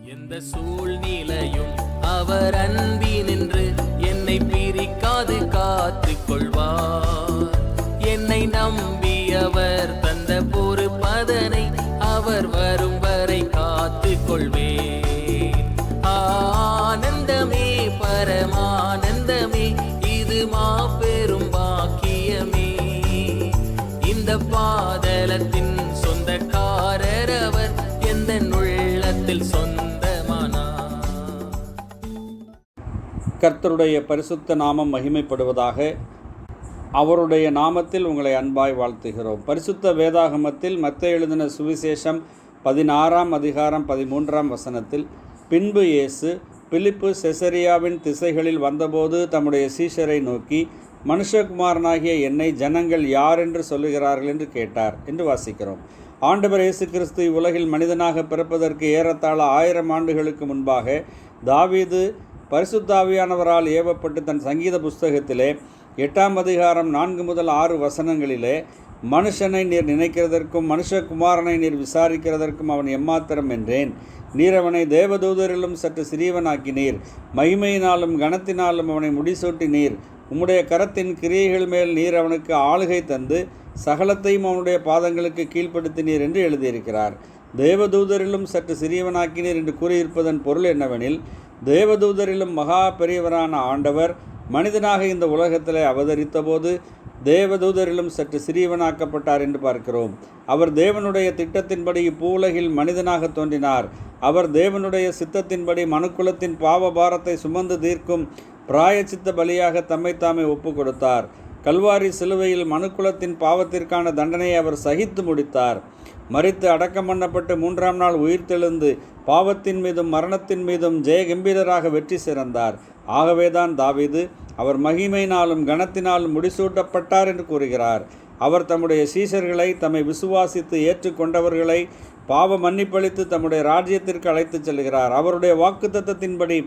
எந்த சூழ்நிலையும் அவர் அன்பி நின்று என்னை பிரிக்காது காத்துக் கொள்வார் என்னை நம்பி அவர் தந்த பொறுப்பதனை அவர் வரும் வரை காத்துக் கொள்வேன் ஆனந்தமே பரமானந்தமே இது மாபெரும் பாக்கியமே. இந்த பாதலத்தின் சொந்தக்காரர் அவர் எந்த உள்ளத்தில் சொந்த கர்த்தருடைய பரிசுத்த நாமம் மகிமைப்படுவதாக அவருடைய நாமத்தில் உங்களை அன்பாய் வாழ்த்துகிறோம். பரிசுத்த வேதாகமத்தில் மத்த எழுதின சுவிசேஷம் பதினாறாம் அதிகாரம் பதிமூன்றாம் வசனத்தில் பின்பு இயேசு பிலிப்பு செசரியாவின் திசைகளில் வந்தபோது தம்முடைய சீஷரை நோக்கி மனுஷகுமாரனாகிய என்னை ஜனங்கள் யார் என்று சொல்லுகிறார்கள் என்று கேட்டார் என்று வாசிக்கிறோம். ஆண்டவர் இயேசு கிறிஸ்து இவ்வுலகில் மனிதனாக பிறப்பதற்கு ஏறத்தாழ ஆயிரம் ஆண்டுகளுக்கு முன்பாக தாவீது பரிசுத்தாவியானவரால் ஏவப்பட்டு தன் சங்கீத புஸ்தகத்திலே எட்டாம் அதிகாரம் நான்கு முதல் ஆறு வசனங்களிலே மனுஷனை நீர் நினைக்கிறதற்கும் மனுஷகுமாரனை நீர் விசாரிக்கிறதற்கும் அவன் எம்மாத்திரம் என்றேன். நீர் அவனை தேவதூதரிலும் சற்று சிறியவனாக்கினீர். மகிமையினாலும் கனத்தினாலும் அவனை முடிசூட்டினீர். உம்முடைய கரத்தின் கிரியைகள் மேல் நீர் அவனுக்கு ஆளுகை தந்து சகலத்தையும் அவனுடைய பாதங்களுக்கு கீழ்ப்படுத்தினீர் என்று எழுதியிருக்கிறார். தேவதூதரிலும் சற்று சிறியவனாக்கினீர் என்று கூறியிருப்பதன் பொருள் என்னவெனில் தேவதூதரிலும் மகா பெரியவரான ஆண்டவர் மனிதனாக இந்த உலகத்தில் அவதரித்தபோது தேவதூதரிலும் சற்று சிறியவனாக்கப்பட்டார் என்று பார்க்கிறோம். அவர் தேவனுடைய திட்டத்தின்படி இப்பூலகில் மனிதனாக தோன்றினார். அவர் தேவனுடைய சித்தத்தின்படி மனுக்குலத்தின் பாவ பாரத்தை சுமந்து தீர்க்கும் பிராயச்சித்த பலியாக தம்மை தாமே ஒப்பு கொடுத்தார் கல்வாரி சிலுவையில் மனுக்குலத்தின் பாவத்திற்கான தண்டனையை அவர் சகித்து முடித்தார். மறித்து அடக்கம் பண்ணப்பட்டு மூன்றாம் நாள் உயிர்த்தெழுந்து பாவத்தின் மீதும் மரணத்தின் மீதும் ஜெய கம்பீரராக வெற்றி சிறந்தார். ஆகவேதான் தாவிது அவர் மகிமையினாலும் கனத்தினாலும் முடிசூட்டப்பட்டார் என்று கூறுகிறார். அவர் தம்முடைய சீஷர்களை தம்மை விசுவாசித்து ஏற்றுக்கொண்டவர்களை பாவ மன்னிப்பளித்து தம்முடைய ராஜ்யத்திற்கு அழைத்துச் செல்கிறார். அவருடைய வாக்குத்தத்தத்தின்படி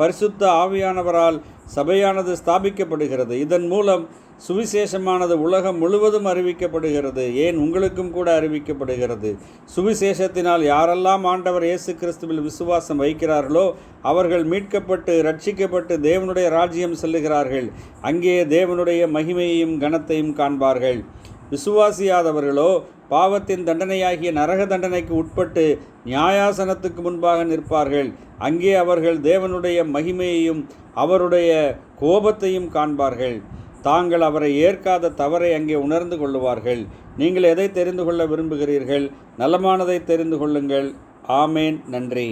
பரிசுத்த ஆவியானவரால் சபையானது ஸ்தாபிக்கப்படுகிறது. இதன் மூலம் சுவிசேஷமானது உலகம் முழுவதும் அறிவிக்கப்படுகிறது. ஏன்? உங்களுக்கும் கூட அறிவிக்கப்படுகிறது. சுவிசேஷத்தினால் யாரெல்லாம் ஆண்டவர் இயேசு கிறிஸ்துவில் விசுவாசம் வைக்கிறார்களோ அவர்கள் மீட்கப்பட்டு ரட்சிக்கப்பட்டு தேவனுடைய ராஜ்யம் செல்லுகிறார்கள். அங்கே தேவனுடைய மகிமையையும் கனத்தையும் காண்பார்கள். விசுவாசியாதவர்களோ பாவத்தின் தண்டனையாகிய நரக தண்டனைக்கு உட்பட்டு நியாயாசனத்துக்கு முன்பாக நிற்பார்கள். அங்கே அவர்கள் தேவனுடைய மகிமையையும் அவருடைய கோபத்தையும் காண்பார்கள். தாங்கள் அவரை ஏற்காத தவறை அங்கே உணர்ந்து கொள்ளுவார்கள். நீங்கள் எதை தெரிந்து கொள்ள விரும்புகிறீர்கள்? நலமானதை தெரிந்து கொள்ளுங்கள். ஆமேன். நன்றி.